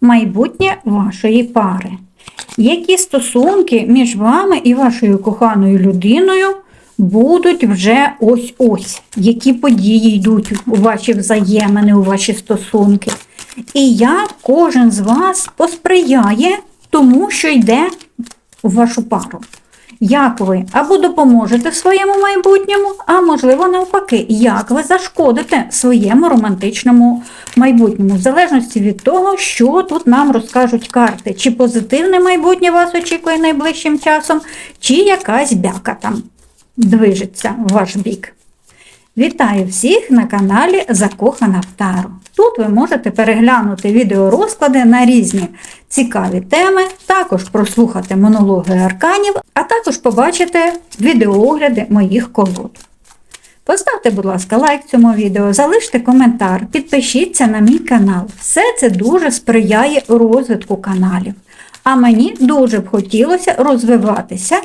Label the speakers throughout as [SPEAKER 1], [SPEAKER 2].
[SPEAKER 1] майбутнє вашої пари. Які стосунки між вами і вашою коханою людиною будуть вже ось-ось, які події йдуть у ваші взаємини, у ваші стосунки. І як кожен з вас посприяє тому, що йде у вашу пару. Як ви або допоможете своєму майбутньому, а можливо навпаки, як ви зашкодите своєму романтичному майбутньому, в залежності від того, що тут нам розкажуть карти, чи позитивне майбутнє вас очікує найближчим часом, чи якась бяка там движеться в ваш бік. Вітаю всіх на каналі Закохана в Тару. Тут ви можете переглянути відеорозклади на різні цікаві теми, також прослухати монологи арканів, а також побачити відеоогляди моїх колод. Поставте, будь ласка, лайк цьому відео, залиште коментар, підпишіться на мій канал. Все це дуже сприяє розвитку каналів. А мені дуже б хотілося розвиватися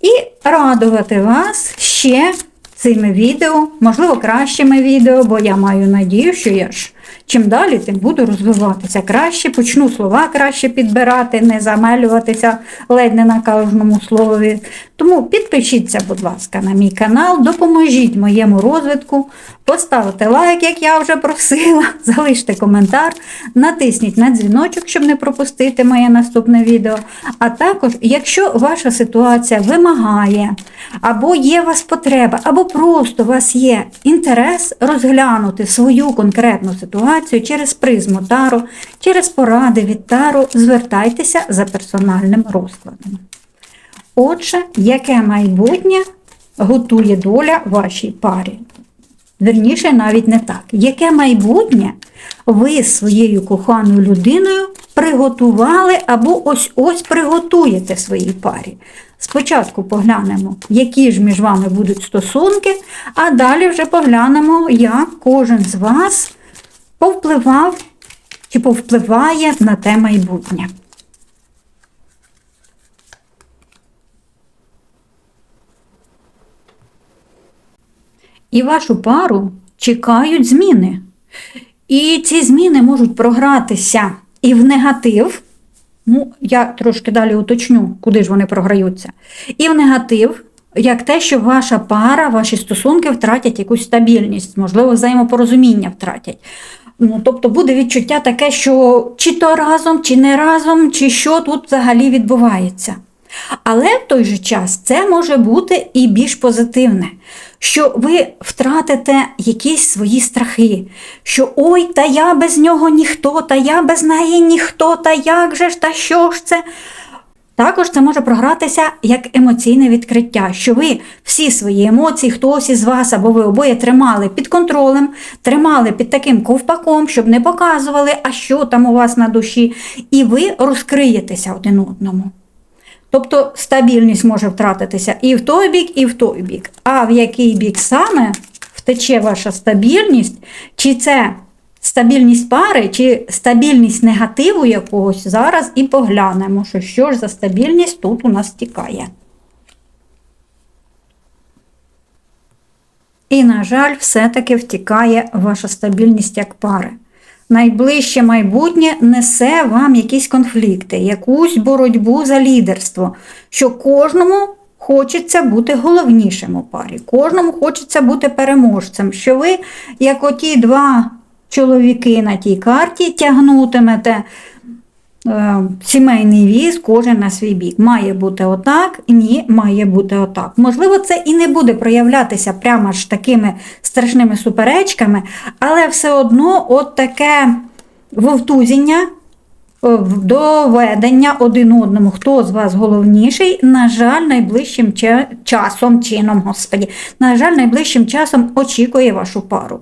[SPEAKER 1] і радувати вас ще цими відео, можливо, кращими відео, бо я маю надію, що я ж чим далі, тим буду розвиватися краще, почну слова краще підбирати, не замелюватися ледь не на кожному слові. Тому підпишіться, будь ласка, на мій канал, допоможіть моєму розвитку, поставте лайк, як я вже просила, залиште коментар, натисніть на дзвіночок, щоб не пропустити моє наступне відео. А також, якщо ваша ситуація вимагає, або є у вас потреба, або просто у вас є інтерес розглянути свою конкретну ситуацію через призму Таро, через поради від Таро, звертайтеся за персональним розкладом. Отже, яке майбутнє готує доля вашій парі? Верніше, навіть не так. Яке майбутнє ви з своєю коханою людиною приготували або ось-ось приготуєте своїй парі? Спочатку поглянемо, які ж між вами будуть стосунки, а далі вже поглянемо, як кожен з вас повпливав чи повпливає на те майбутнє. І вашу пару чекають зміни. І ці зміни можуть програтися і в негатив. Ну, я трошки далі уточню, куди ж вони програються. І в негатив, як те, що ваша пара, ваші стосунки втратять якусь стабільність, можливо, взаємопорозуміння втратять. Ну, тобто буде відчуття таке, що чи то разом, чи не разом, чи що тут взагалі відбувається. Але в той же час це може бути і більш позитивне, що ви втратите якісь свої страхи, що ой, та я без нього ніхто, та я без неї ніхто, та як же ж, та що ж це. Також це може програтися як емоційне відкриття, що ви всі свої емоції, хтось із вас або ви обоє тримали під контролем, тримали під таким ковпаком, щоб не показували, а що там у вас на душі, і ви розкриєтеся один одному. Тобто стабільність може втратитися і в той бік, і в той бік. А в який бік саме втече ваша стабільність, чи це стабільність пари, чи стабільність негативу якогось, зараз і поглянемо, що що ж за стабільність тут у нас тікає. І, на жаль, все-таки втікає ваша стабільність як пари. Найближче майбутнє несе вам якісь конфлікти, якусь боротьбу за лідерство, що кожному хочеться бути головнішим у парі, кожному хочеться бути переможцем, що ви, як оті два чоловіки на тій карті, тягнутимете е, сімейний віз, кожен на свій бік. Має бути отак, ні, має бути отак. Можливо, це і не буде проявлятися прямо ж такими страшними суперечками, але все одно от таке вовтузіння, е, доведення один одному, хто з вас головніший, на жаль, найближчим часом, чином, господі, на жаль, найближчим часом очікує вашу пару.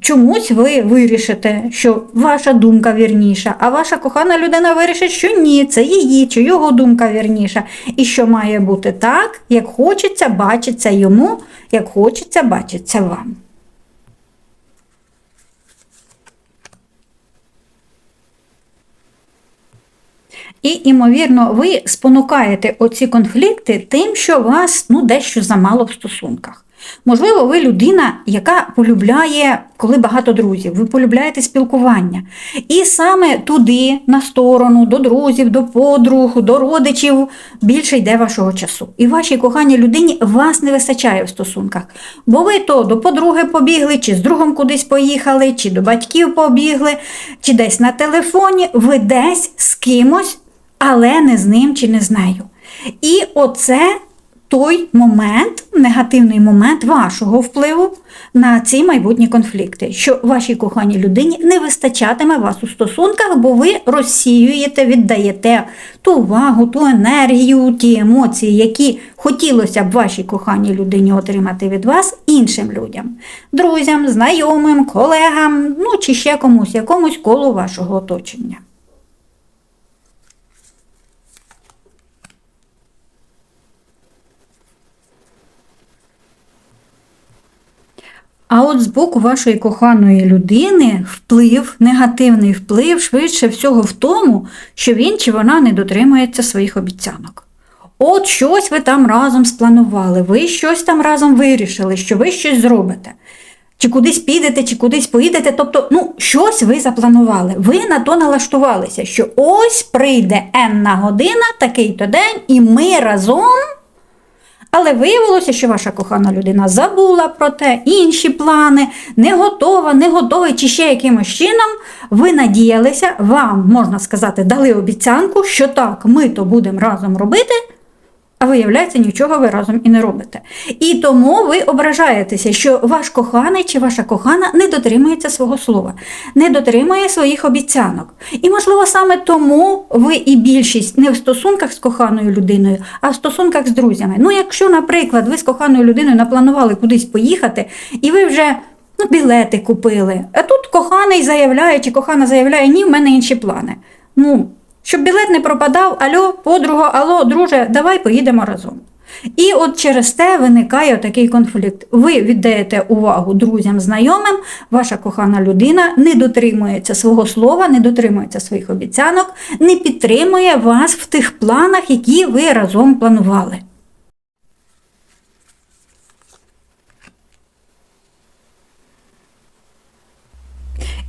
[SPEAKER 1] Чомусь ви вирішите, що ваша думка вірніша, а ваша кохана людина вирішить, що ні, це її чи його думка вірніша. І що має бути так, як хочеться, бачиться йому, як хочеться, бачиться вам. І, імовірно, ви спонукаєте оці конфлікти тим, що вас ну, дещо замало в стосунках. Можливо, ви людина, яка полюбляє, коли багато друзів, ви полюбляєте спілкування. І саме туди, на сторону, до друзів, до подруг, до родичів більше йде вашого часу. І вашій коханій людині вас не вистачає в стосунках. Бо ви то до подруги побігли, чи з другом кудись поїхали, чи до батьків побігли, чи десь на телефоні, ви десь з кимось, але не з ним чи не з нею. І оце той момент, негативний момент вашого впливу на ці майбутні конфлікти, що вашій коханій людині не вистачатиме вас у стосунках, бо ви розсіюєте, віддаєте ту увагу, ту енергію, ті емоції, які хотілося б вашій коханій людині отримати від вас іншим людям, друзям, знайомим, колегам, ну чи ще комусь, якомусь колу вашого оточення. А от з боку вашої коханої людини вплив, негативний вплив, швидше всього в тому, що він чи вона не дотримується своїх обіцянок. От щось ви там разом спланували, ви щось там разом вирішили, що ви щось зробите. Чи кудись підете, чи кудись поїдете, тобто, ну, щось ви запланували. Ви на то налаштувалися, що ось прийде енна година, такий-то день, і ми разом. Але виявилося, що ваша кохана людина забула про те, інші плани, не готова, не готова, чи ще якимось чином. Ви надіялися, вам, можна сказати, дали обіцянку, що так, ми то будемо разом робити, а виявляється, нічого ви разом і не робите. І тому ви ображаєтеся, що ваш коханий чи ваша кохана не дотримується свого слова, не дотримує своїх обіцянок. І, можливо, саме тому ви і більшість не в стосунках з коханою людиною, а в стосунках з друзями. Ну, якщо, наприклад, ви з коханою людиною напланували кудись поїхати, і ви вже ну, білети купили, а тут коханий заявляє, чи кохана заявляє, ні, в мене інші плани. Ну, щоб білет не пропадав, альо, подруга, алло, друже, давай поїдемо разом. І от через те виникає такий конфлікт. Ви віддаєте увагу друзям, знайомим, ваша кохана людина не дотримується свого слова, не дотримується своїх обіцянок, не підтримує вас в тих планах, які ви разом планували.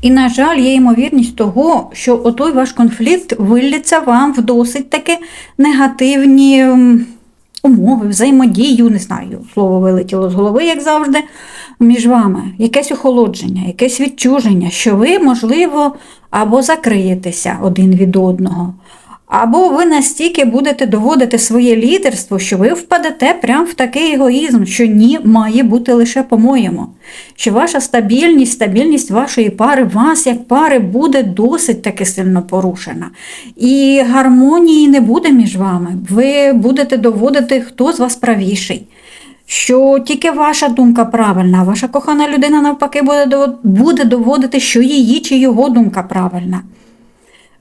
[SPEAKER 1] І, на жаль, є ймовірність того, що отой ваш конфлікт виллється вам в досить таки негативні умови, взаємодію, не знаю, слово вилетіло з голови, як завжди, між вами. Якесь охолодження, якесь відчуження, що ви, можливо, або закриєтеся один від одного, або ви настільки будете доводити своє лідерство, що ви впадете прямо в такий егоїзм, що ні, має бути лише по-моєму. Що ваша стабільність, стабільність вашої пари, вас як пари буде досить таки сильно порушена. І гармонії не буде між вами. Ви будете доводити, хто з вас правіший. Що тільки ваша думка правильна, а ваша кохана людина навпаки буде доводити, що її чи його думка правильна.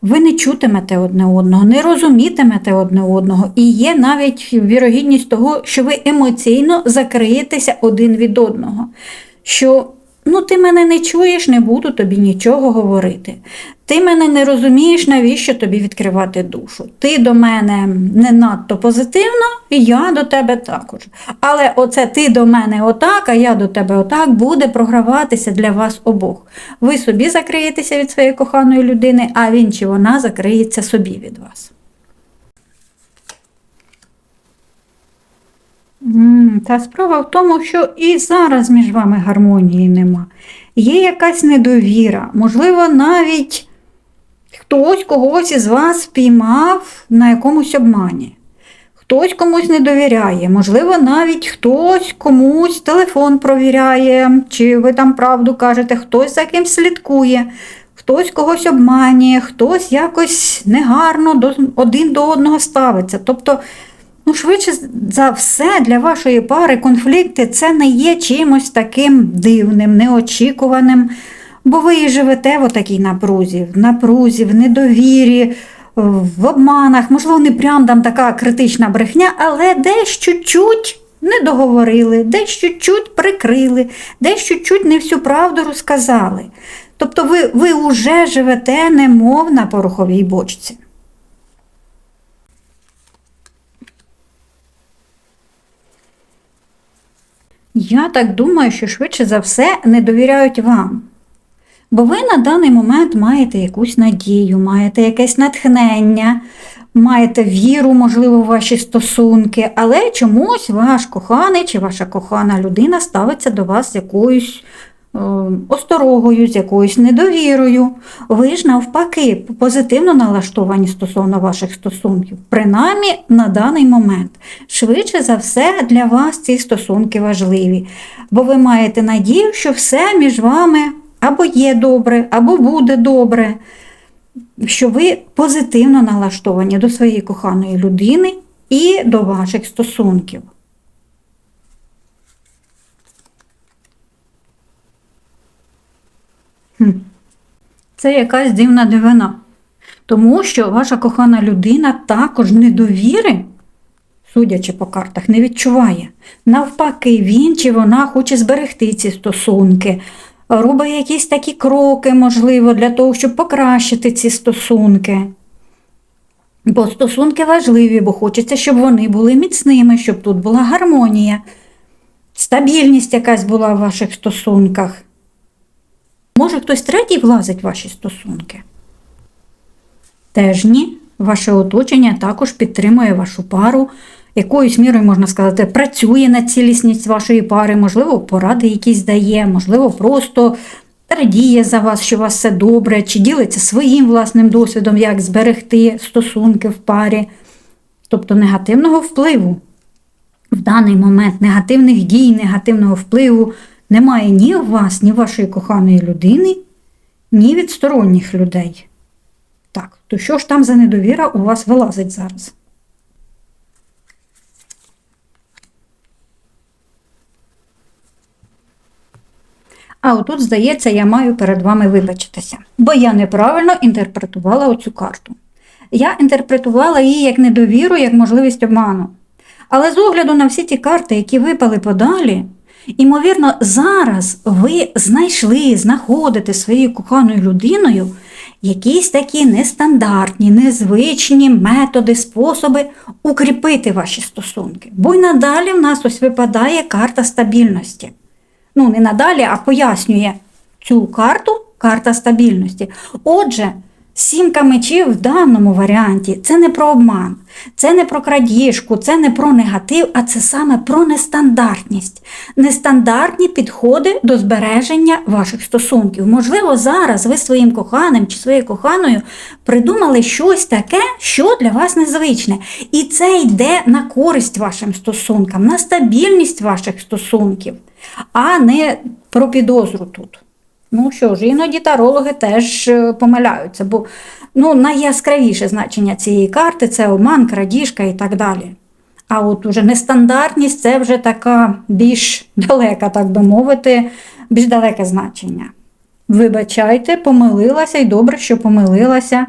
[SPEAKER 1] Ви не чутимете одне одного, не розумітимете одне одного, і є навіть вірогідність того, що ви емоційно закриєтеся один від одного. Що ну, ти мене не чуєш, не буду тобі нічого говорити. Ти мене не розумієш, навіщо тобі відкривати душу. Ти до мене не надто позитивно, і я до тебе також. Але оце ти до мене отак, а я до тебе отак буде програватися для вас обох. Ви собі закриєтеся від своєї коханої людини, а він чи вона закриється собі від вас. Та справа в тому, що і зараз між вами гармонії нема. Є якась недовіра, можливо, навіть хтось когось із вас впіймав на якомусь обмані. Хтось комусь не довіряє, можливо, навіть хтось комусь телефон провіряє, чи ви там правду кажете, хтось за кимсь слідкує, хтось когось обманює, хтось якось негарно один до одного ставиться. Тобто, ну, швидше за все, для вашої пари конфлікти це не є чимось таким дивним, неочікуваним, бо ви і живете в отакій напрузі, в напрузі, в недовірі, в обманах, можливо, не прям там така критична брехня, але десь чуть-чуть не договорили, десь чуть-чуть прикрили, десь чуть-чуть не всю правду розказали. Тобто ви, ви вже живете немов на пороховій бочці. Я так думаю, що швидше за все не довіряють вам. Бо ви на даний момент маєте якусь надію, маєте якесь натхнення, маєте віру, можливо, в ваші стосунки, але чомусь ваш коханий чи ваша кохана людина ставиться до вас якоюсь осторогою, з якоюсь недовірою. Ви ж навпаки позитивно налаштовані стосовно ваших стосунків, принаймні на даний момент. Швидше за все, для вас ці стосунки важливі, бо ви маєте надію, що все між вами або є добре, або буде добре, що ви позитивно налаштовані до своєї коханої людини і до ваших стосунків. Це якась дивна дивина. Тому що ваша кохана людина також недовіри, судячи по картах, не відчуває. Навпаки, він чи вона хоче зберегти ці стосунки, робить якісь такі кроки, можливо, для того, щоб покращити ці стосунки. Бо стосунки важливі, бо хочеться, щоб вони були міцними, щоб тут була гармонія, стабільність якась була в ваших стосунках. Може, хтось третій влазить в ваші стосунки? Теж ні. Ваше оточення також підтримує вашу пару. Якоюсь мірою, можна сказати, працює на цілісність вашої пари, можливо, поради якісь дає, можливо, просто радіє за вас, що у вас все добре, чи ділиться своїм власним досвідом, як зберегти стосунки в парі. Тобто негативного впливу в даний момент, негативних дій, негативного впливу немає ні вас, ні вашої коханої людини, ні від сторонніх людей. Так, то що ж там за недовіра у вас вилазить зараз? А отут, здається, я маю перед вами вибачитися, бо я неправильно інтерпретувала оцю карту. Я інтерпретувала її як недовіру, як можливість обману. Але з огляду на всі ті карти, які випали подалі, ймовірно, зараз ви знайшли, знаходите своєю коханою людиною якісь такі нестандартні, незвичні методи, способи укріпити ваші стосунки. Бо й надалі в нас ось випадає карта стабільності ну не надалі, а пояснює цю карту карта стабільності. Отже, сімка мечів в даному варіанті це не про обман, це не про крадіжку, це не про негатив, а це саме про нестандартність, нестандартні підходи до збереження ваших стосунків. Можливо, зараз ви своїм коханим чи своєю коханою придумали щось таке, що для вас незвичне. І це йде на користь вашим стосункам, на стабільність ваших стосунків а не про підозру тут. Ну що ж, іноді тарологи теж е, помиляються, бо ну, найяскравіше значення цієї карти це обман, крадіжка і так далі. А от уже нестандартність це вже така більш далека, так би мовити, більш далеке значення. Вибачайте, помилилася і добре, що помилилася,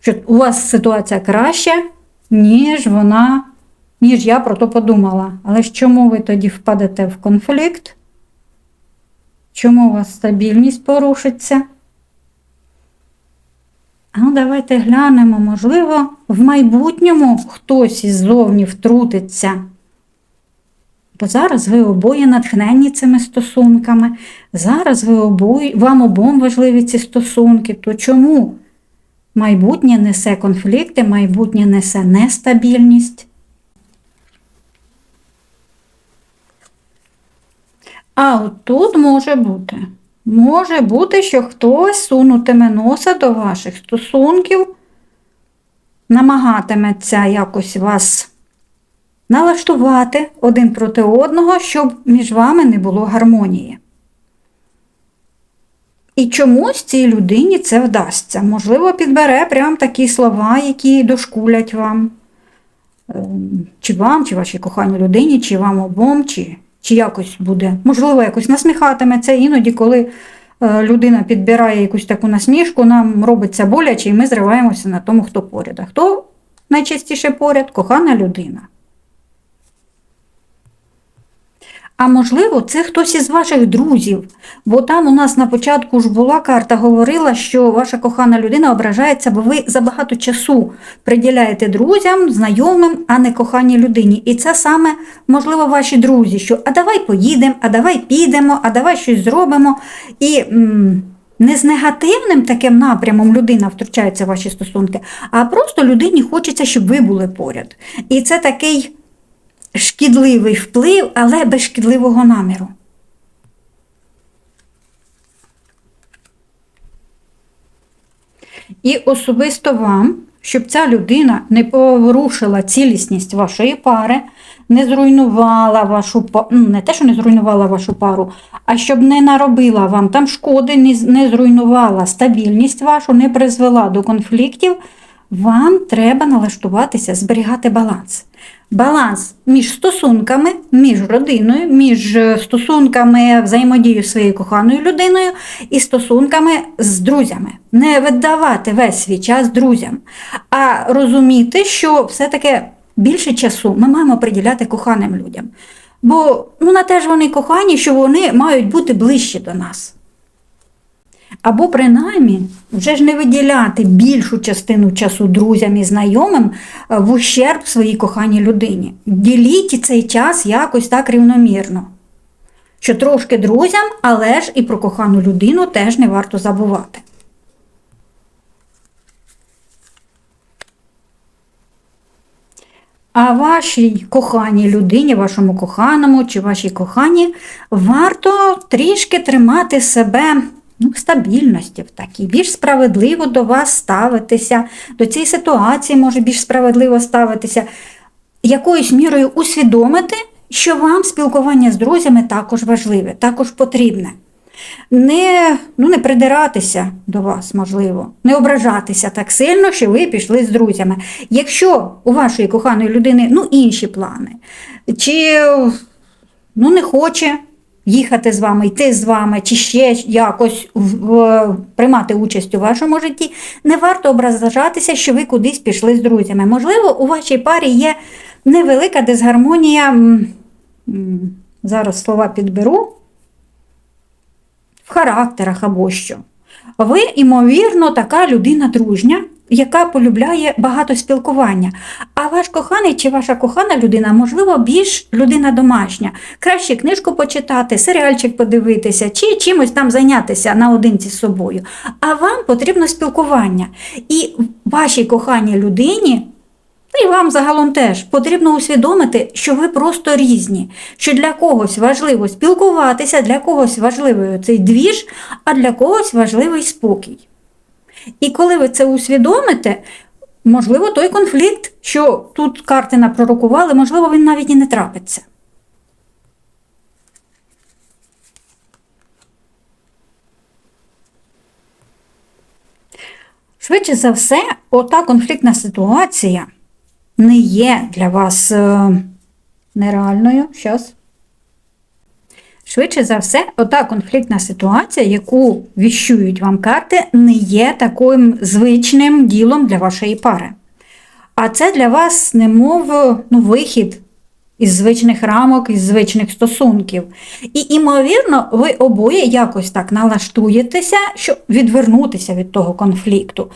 [SPEAKER 1] що у вас ситуація краща, ніж вона ніж я про то подумала. Але ж чому ви тоді впадете в конфлікт? Чому у вас стабільність порушиться? Ну, давайте глянемо, можливо, в майбутньому хтось іззовні втрутиться. Бо зараз ви обоє натхненні цими стосунками, зараз ви обоє, вам обом важливі ці стосунки, то чому майбутнє несе конфлікти, майбутнє несе нестабільність? А от тут може бути. Може бути, що хтось сунутиме носа до ваших стосунків, намагатиметься якось вас налаштувати один проти одного, щоб між вами не було гармонії. І чомусь цій людині це вдасться. Можливо, підбере прям такі слова, які дошкулять вам, ем, чи вам, чи вашій коханій людині, чи вам обом, чи чи якось буде, можливо, якось насміхатиметься. Іноді, коли е, людина підбирає якусь таку насмішку, нам робиться боляче, і ми зриваємося на тому, хто поряд. А хто найчастіше поряд? Кохана людина. А можливо, це хтось із ваших друзів. Бо там у нас на початку ж була карта, говорила, що ваша кохана людина ображається, бо ви забагато часу приділяєте друзям, знайомим, а не коханій людині. І це саме, можливо, ваші друзі, що а давай поїдемо, а давай підемо, а давай щось зробимо. І м, не з негативним таким напрямом людина втручається в ваші стосунки, а просто людині хочеться, щоб ви були поряд. І це такий шкідливий вплив, але без шкідливого наміру. І особисто вам, щоб ця людина не порушила цілісність вашої пари, не зруйнувала вашу па- ну, не те, що не зруйнувала вашу пару, а щоб не наробила вам там шкоди, не зруйнувала стабільність вашу, не призвела до конфліктів, вам треба налаштуватися, зберігати баланс. Баланс між стосунками, між родиною, між е, стосунками взаємодії своєю коханою людиною і стосунками з друзями. Не віддавати весь свій час друзям, а розуміти, що все-таки більше часу ми маємо приділяти коханим людям. Бо ну, на те ж вони кохані, що вони мають бути ближче до нас. Або принаймні вже ж не виділяти більшу частину часу друзям і знайомим е, в ущерб своїй коханій людині. Діліть цей час якось так рівномірно. Що трошки друзям, але ж і про кохану людину теж не варто забувати. А вашій коханій людині, вашому коханому чи вашій коханій, варто трішки тримати себе ну, стабільності, в такій, більш справедливо до вас ставитися, до цієї ситуації може більш справедливо ставитися, якоюсь мірою усвідомити, що вам спілкування з друзями також важливе, також потрібне. Не, ну, не придиратися до вас, можливо, не ображатися так сильно, що ви пішли з друзями. Якщо у вашої коханої людини ну, інші плани, чи ну, не хоче їхати з вами, йти з вами, чи ще якось приймати участь у вашому житті, не варто ображатися, що ви кудись пішли з друзями. Можливо, у вашій парі є невелика дисгармонія. Зараз слова підберу в характерах або що. Ви, ймовірно, така людина дружня, яка полюбляє багато спілкування. А ваш коханий чи ваша кохана людина, можливо, більш людина домашня. Краще книжку почитати, серіальчик подивитися, чи чимось там зайнятися наодинці з собою. А вам потрібно спілкування. І вашій коханій людині та й вам загалом теж потрібно усвідомити, що ви просто різні, що для когось важливо спілкуватися, для когось важливий цей двіж, а для когось важливий спокій. І коли ви це усвідомите, можливо, той конфлікт, що тут карти напророкували, можливо, він навіть і не трапиться. Швидше за все, ота конфліктна ситуація не є для вас е, нереальною. Щас. Швидше за все, ота конфліктна ситуація, яку віщують вам карти, не є таким звичним ділом для вашої пари. А це для вас немов ну, вихід із звичних рамок, із звичних стосунків. І, імовірно, ви обоє якось так налаштуєтеся, щоб відвернутися від того конфлікту.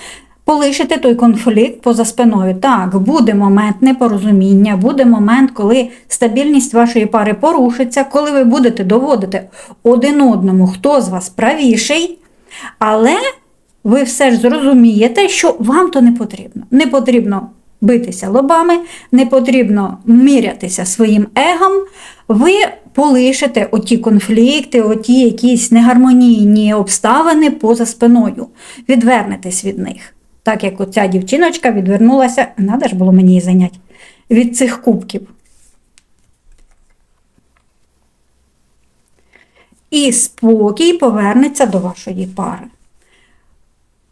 [SPEAKER 1] Полишити той конфлікт поза спиною. Так, буде момент непорозуміння, буде момент, коли стабільність вашої пари порушиться, коли ви будете доводити один одному, хто з вас правіший, але ви все ж зрозумієте, що вам то не потрібно. Не потрібно битися лобами, не потрібно мірятися своїм егом. Ви полишите оті конфлікти, оті якісь негармонійні обставини поза спиною. Відвернетесь від них. Так як оця дівчиночка відвернулася, треба ж було мені її зайняти, від цих кубків. І спокій повернеться до вашої пари.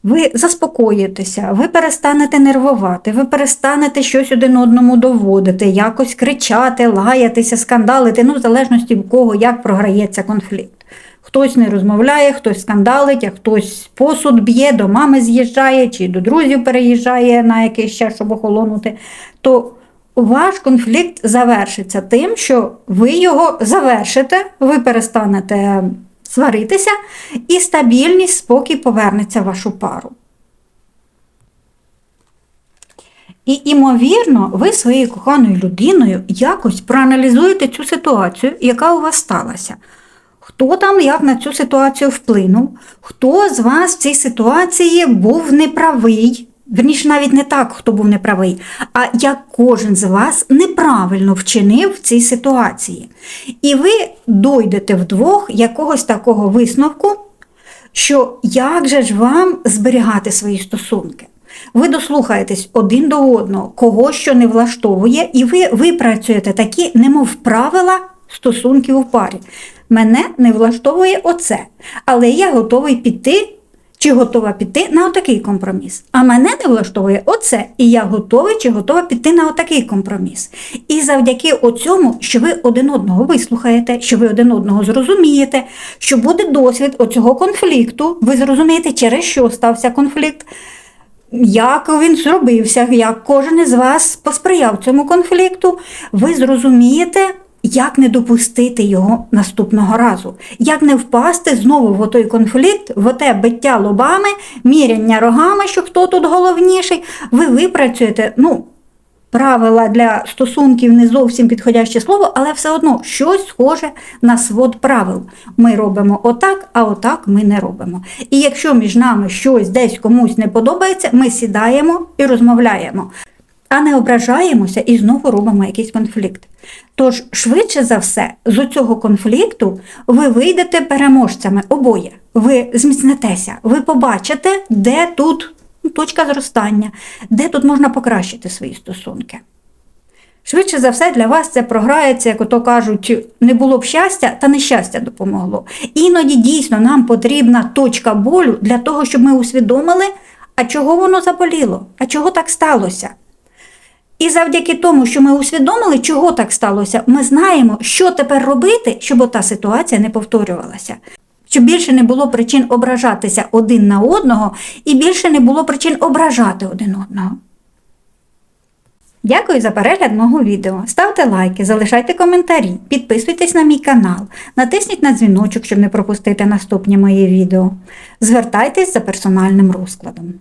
[SPEAKER 1] Ви заспокоїтеся, ви перестанете нервувати, ви перестанете щось один одному доводити, якось кричати, лаятися, скандалити, ну, в залежності в кого як програється конфлікт. Хтось не розмовляє, хтось скандалить, а хтось посуд б'є, до мами з'їжджає чи до друзів переїжджає на якийсь час, щоб охолонути. То ваш конфлікт завершиться тим, що ви його завершите, ви перестанете сваритися, і стабільність, спокій повернеться в вашу пару. І, імовірно, ви своєю коханою людиною якось проаналізуєте цю ситуацію, яка у вас сталася. Хто там як на цю ситуацію вплинув, хто з вас в цій ситуації був неправий, верніше навіть не так, хто був неправий, а як кожен з вас неправильно вчинив в цій ситуації. І ви дойдете вдвох якогось такого висновку, що як же ж вам зберігати свої стосунки? Ви дослухаєтесь один до одного, кого що не влаштовує, і ви випрацюєте такі, немов правила стосунків у парі. Мене не влаштовує оце, але я готовий піти. Чи готова піти на отакий компроміс? А мене не влаштовує оце, і я готовий чи готова піти на отакий компроміс. І завдяки оцьому, що ви один одного вислухаєте, що ви один одного зрозумієте, що буде досвід оцього конфлікту, ви зрозумієте, через що стався конфлікт, як він зробився, як кожен із вас посприяв цьому конфлікту, ви зрозумієте, як не допустити його наступного разу, як не впасти знову в той конфлікт, в те биття лобами, міряння рогами, що хто тут головніший, ви випрацюєте, ну, правила для стосунків не зовсім підходяще слово, але все одно щось схоже на свод правил. Ми робимо отак, а отак ми не робимо. І якщо між нами щось десь комусь не подобається, ми сідаємо і розмовляємо. А не ображаємося і знову робимо якийсь конфлікт. Тож, швидше за все, з цього конфлікту ви вийдете переможцями обоє. Ви зміцнетеся, ви побачите, де тут точка зростання, де тут можна покращити свої стосунки. Швидше за все, для вас це програється, як ото кажуть, не було б щастя, та нещастя допомогло. Іноді дійсно нам потрібна точка болю для того, щоб ми усвідомили, а чого воно заболіло, а чого так сталося. І завдяки тому, що ми усвідомили, чого так сталося, ми знаємо, що тепер робити, щоб ота ситуація не повторювалася. Щоб більше не було причин ображатися один на одного, і більше не було причин ображати один одного. Дякую за перегляд мого відео. Ставте лайки, залишайте коментарі, підписуйтесь на мій канал, натисніть на дзвіночок, щоб не пропустити наступні мої відео. Звертайтесь за персональним розкладом.